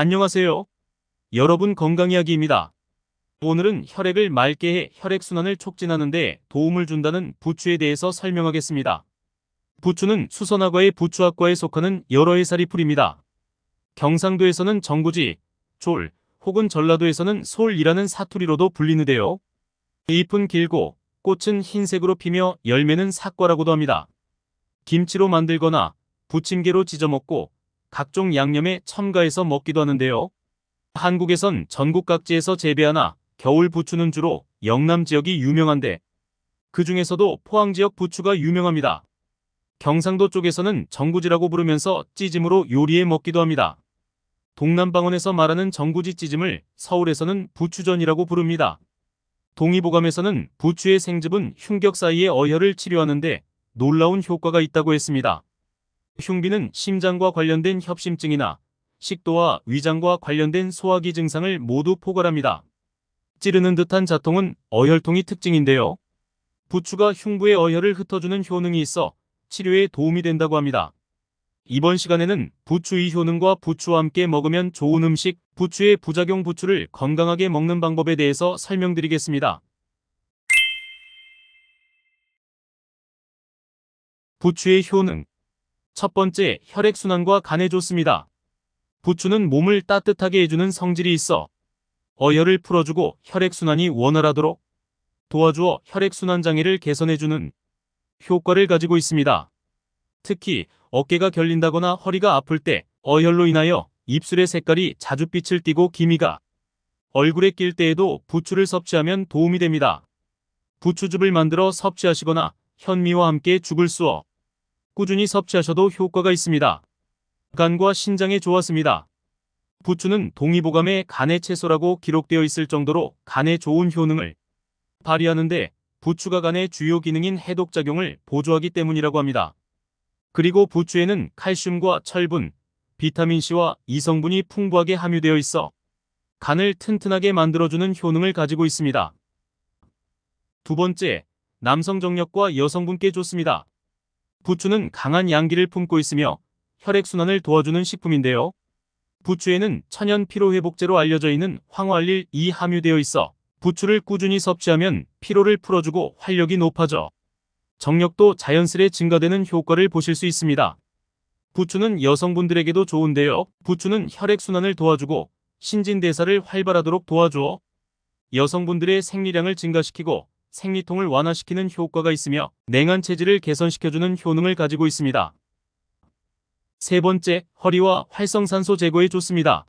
안녕하세요. 여러분 건강이야기입니다. 오늘은 혈액을 맑게 해 혈액순환을 촉진하는 데 도움을 준다는 부추에 대해서 설명하겠습니다. 부추는 수선화과의 부추학과에 속하는 여러 해살이 풀입니다. 경상도에서는 정구지, 졸, 혹은 전라도에서는 솔이라는 사투리로도 불리는데요. 잎은 길고 꽃은 흰색으로 피며 열매는 사과라고도 합니다. 김치로 만들거나 부침개로 지져 먹고 각종 양념에 첨가해서 먹기도 하는데요. 한국에선 전국 각지에서 재배하나 겨울 부추는 주로 영남 지역이 유명한데 그 중에서도 포항 지역 부추가 유명합니다. 경상도 쪽에서는 정구지라고 부르면서 찌짐으로 요리해 먹기도 합니다. 동남방언에서 말하는 정구지 찌짐을 서울에서는 부추전이라고 부릅니다. 동의보감에서는 부추의 생즙은 흉격 사이의 어혈을 치료하는데 놀라운 효과가 있다고 했습니다. 흉비는 심장과 관련된 협심증이나 식도와 위장과 관련된 소화기 증상을 모두 포괄합니다. 찌르는 듯한 자통은 어혈통이 특징인데요. 부추가 흉부의 어혈을 흩어주는 효능이 있어 치료에 도움이 된다고 합니다. 이번 시간에는 부추의 효능과 부추와 함께 먹으면 좋은 음식, 부추의 부작용 부추를 건강하게 먹는 방법에 대해서 설명드리겠습니다. 부추의 효능. 첫 번째, 혈액순환과 간에 좋습니다. 부추는 몸을 따뜻하게 해주는 성질이 있어 어혈을 풀어주고 혈액순환이 원활하도록 도와주어 혈액순환 장애를 개선해주는 효과를 가지고 있습니다. 특히 어깨가 결린다거나 허리가 아플 때 어혈로 인하여 입술의 색깔이 자줏빛을 띠고 기미가 얼굴에 낄 때에도 부추를 섭취하면 도움이 됩니다. 부추즙을 만들어 섭취하시거나 현미와 함께 죽을 쑤어 꾸준히 섭취하셔도 효과가 있습니다. 간과 신장에 좋았습니다. 부추는 동의보감에 간의 채소라고 기록되어 있을 정도로 간에 좋은 효능을 발휘하는데 부추가 간의 주요 기능인 해독작용을 보조하기 때문이라고 합니다. 그리고 부추에는 칼슘과 철분, 비타민C와 이성분이 풍부하게 함유되어 있어 간을 튼튼하게 만들어주는 효능을 가지고 있습니다. 두 번째, 남성 정력과 여성분께 좋습니다. 부추는 강한 양기를 품고 있으며 혈액순환을 도와주는 식품인데요. 부추에는 천연 피로회복제로 알려져 있는 황화알릴 2 함유되어 있어 부추를 꾸준히 섭취하면 피로를 풀어주고 활력이 높아져 정력도 자연스레 증가되는 효과를 보실 수 있습니다. 부추는 여성분들에게도 좋은데요. 부추는 혈액순환을 도와주고 신진대사를 활발하도록 도와주어 여성분들의 생리량을 증가시키고 생리통을 완화시키는 효과가 있으며 냉한 체질을 개선시켜주는 효능을 가지고 있습니다. 세 번째, 허리와 활성산소 제거에 좋습니다.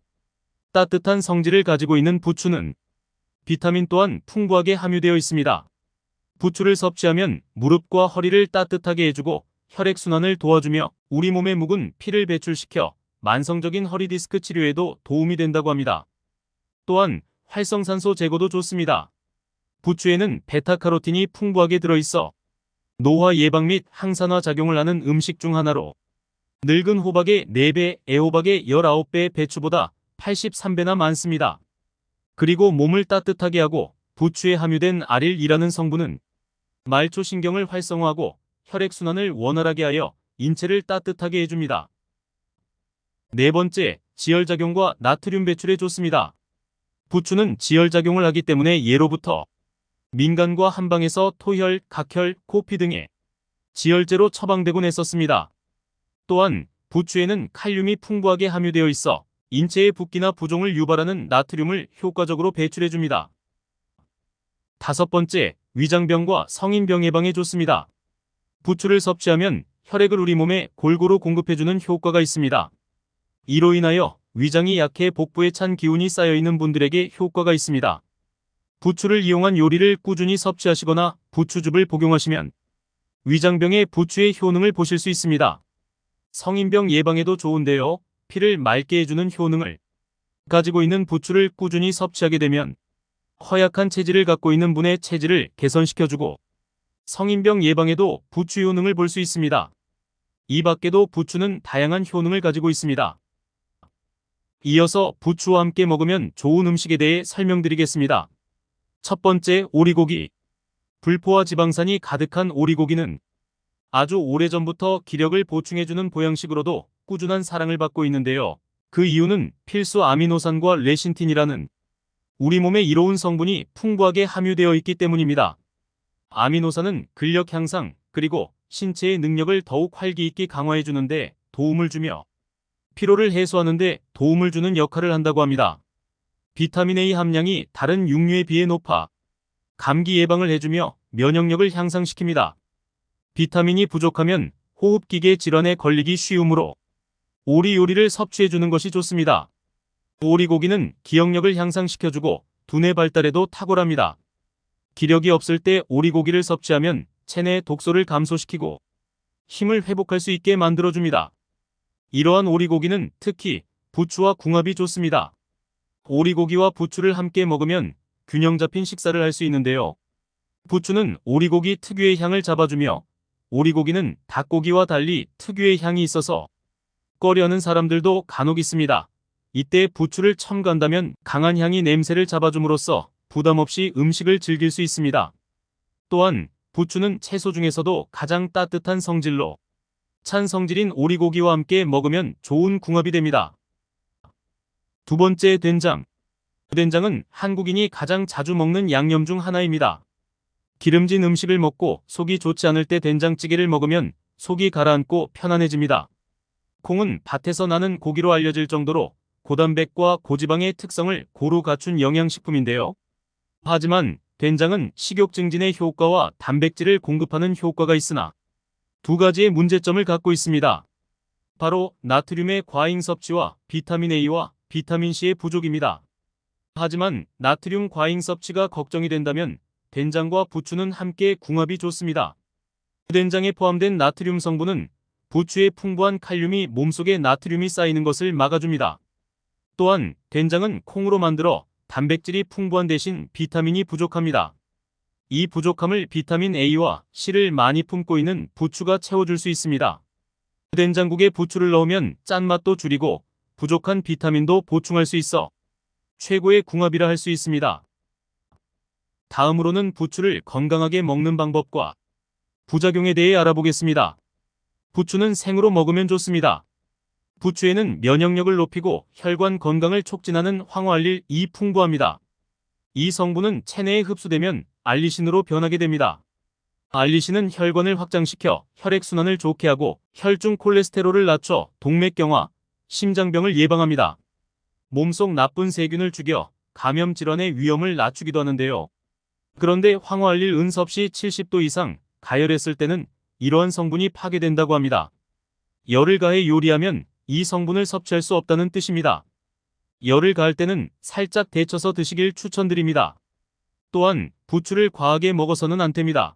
따뜻한 성질을 가지고 있는 부추는 비타민 또한 풍부하게 함유되어 있습니다. 부추를 섭취하면 무릎과 허리를 따뜻하게 해주고 혈액순환을 도와주며 우리 몸에 묵은 피를 배출시켜 만성적인 허리 디스크 치료에도 도움이 된다고 합니다. 또한 활성산소 제거도 좋습니다. 부추에는 베타카로틴이 풍부하게 들어있어 노화 예방 및 항산화 작용을 하는 음식 중 하나로 늙은 호박의 4배, 애호박의 19배의 배추보다 83배나 많습니다. 그리고 몸을 따뜻하게 하고 부추에 함유된 아릴이라는 성분은 말초신경을 활성화하고 혈액순환을 원활하게 하여 인체를 따뜻하게 해줍니다. 네 번째, 지혈작용과 나트륨 배출에 좋습니다. 부추는 지혈작용을 하기 때문에 예로부터 민간과 한방에서 토혈, 각혈, 코피 등의 지혈제로 처방되곤 했었습니다. 또한 부추에는 칼륨이 풍부하게 함유되어 있어 인체의 붓기나 부종을 유발하는 나트륨을 효과적으로 배출해줍니다. 다섯 번째, 위장병과 성인병 예방에 좋습니다. 부추를 섭취하면 혈액을 우리 몸에 골고루 공급해주는 효과가 있습니다. 이로 인하여 위장이 약해 복부에 찬 기운이 쌓여있는 분들에게 효과가 있습니다. 부추를 이용한 요리를 꾸준히 섭취하시거나 부추즙을 복용하시면 위장병의 부추의 효능을 보실 수 있습니다. 성인병 예방에도 좋은데요. 피를 맑게 해주는 효능을 가지고 있는 부추를 꾸준히 섭취하게 되면 허약한 체질을 갖고 있는 분의 체질을 개선시켜주고 성인병 예방에도 부추 효능을 볼 수 있습니다. 이 밖에도 부추는 다양한 효능을 가지고 있습니다. 이어서 부추와 함께 먹으면 좋은 음식에 대해 설명드리겠습니다. 첫 번째, 오리고기. 불포화 지방산이 가득한 오리고기는 아주 오래전부터 기력을 보충해주는 보양식으로도 꾸준한 사랑을 받고 있는데요. 그 이유는 필수 아미노산과 레신틴이라는 우리 몸에 이로운 성분이 풍부하게 함유되어 있기 때문입니다. 아미노산은 근력 향상 그리고 신체의 능력을 더욱 활기 있게 강화해 주는데 도움을 주며 피로를 해소하는 데 도움을 주는 역할을 한다고 합니다. 비타민 A 함량이 다른 육류에 비해 높아 감기 예방을 해주며 면역력을 향상시킵니다. 비타민이 부족하면 호흡기계 질환에 걸리기 쉬우므로 오리 요리를 섭취해주는 것이 좋습니다. 오리고기는 기억력을 향상시켜주고 두뇌 발달에도 탁월합니다. 기력이 없을 때 오리고기를 섭취하면 체내의 독소를 감소시키고 힘을 회복할 수 있게 만들어줍니다. 이러한 오리고기는 특히 부추와 궁합이 좋습니다. 오리고기와 부추를 함께 먹으면 균형 잡힌 식사를 할 수 있는데요. 부추는 오리고기 특유의 향을 잡아주며 오리고기는 닭고기와 달리 특유의 향이 있어서 꺼려하는 사람들도 간혹 있습니다. 이때 부추를 첨가한다면 강한 향이 냄새를 잡아줌으로써 부담 없이 음식을 즐길 수 있습니다. 또한 부추는 채소 중에서도 가장 따뜻한 성질로 찬 성질인 오리고기와 함께 먹으면 좋은 궁합이 됩니다. 두 번째 된장. 된장은 한국인이 가장 자주 먹는 양념 중 하나입니다. 기름진 음식을 먹고 속이 좋지 않을 때 된장찌개를 먹으면 속이 가라앉고 편안해집니다. 콩은 밭에서 나는 고기로 알려질 정도로 고단백과 고지방의 특성을 고루 갖춘 영양식품인데요. 하지만 된장은 식욕 증진의 효과와 단백질을 공급하는 효과가 있으나 두 가지의 문제점을 갖고 있습니다. 바로 나트륨의 과잉 섭취와 비타민 A와 비타민 C의 부족입니다. 하지만 나트륨 과잉 섭취가 걱정이 된다면 된장과 부추는 함께 궁합이 좋습니다. 된장에 포함된 나트륨 성분은 부추의 풍부한 칼륨이 몸속에 나트륨이 쌓이는 것을 막아줍니다. 또한 된장은 콩으로 만들어 단백질이 풍부한 대신 비타민이 부족합니다. 이 부족함을 비타민 A와 C를 많이 품고 있는 부추가 채워줄 수 있습니다. 된장국에 부추를 넣으면 짠맛도 줄이고 부족한 비타민도 보충할 수 있어 최고의 궁합이라 할 수 있습니다. 다음으로는 부추를 건강하게 먹는 방법과 부작용에 대해 알아보겠습니다. 부추는 생으로 먹으면 좋습니다. 부추에는 면역력을 높이고 혈관 건강을 촉진하는 황화알릴2 풍부합니다. 이 성분은 체내에 흡수되면 알리신으로 변하게 됩니다. 알리신은 혈관을 확장시켜 혈액순환을 좋게 하고 혈중 콜레스테롤을 낮춰 동맥경화, 심장병을 예방합니다. 몸속 나쁜 세균을 죽여 감염 질환의 위험을 낮추기도 하는데요. 그런데 황화알릴 은섭시 70도 이상 가열했을 때는 이러한 성분이 파괴된다고 합니다. 열을 가해 요리하면 이 성분을 섭취할 수 없다는 뜻입니다. 열을 가할 때는 살짝 데쳐서 드시길 추천드립니다. 또한 부추를 과하게 먹어서는 안 됩니다.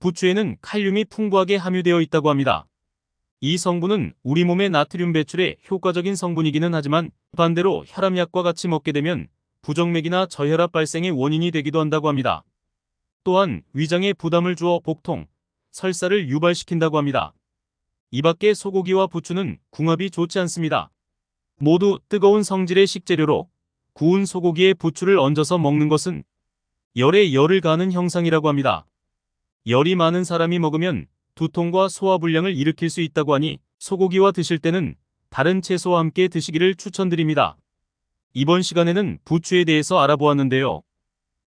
부추에는 칼륨이 풍부하게 함유되어 있다고 합니다. 이 성분은 우리 몸의 나트륨 배출에 효과적인 성분이기는 하지만 반대로 혈압약과 같이 먹게 되면 부정맥이나 저혈압 발생의 원인이 되기도 한다고 합니다. 또한 위장에 부담을 주어 복통, 설사를 유발시킨다고 합니다. 이 밖에 소고기와 부추는 궁합이 좋지 않습니다. 모두 뜨거운 성질의 식재료로 구운 소고기에 부추를 얹어서 먹는 것은 열에 열을 가하는 형상이라고 합니다. 열이 많은 사람이 먹으면 두통과 소화불량을 일으킬 수 있다고 하니 소고기와 드실 때는 다른 채소와 함께 드시기를 추천드립니다. 이번 시간에는 부추에 대해서 알아보았는데요.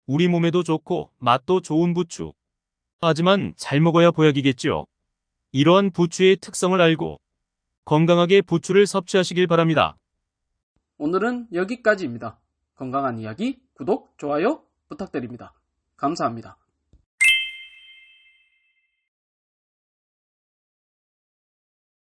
우리 몸에도 좋고 맛도 좋은 부추. 하지만 잘 먹어야 보약이겠죠. 이러한 부추의 특성을 알고 건강하게 부추를 섭취하시길 바랍니다. 오늘은 여기까지입니다. 건강한 이야기, 구독, 좋아요 부탁드립니다. 감사합니다.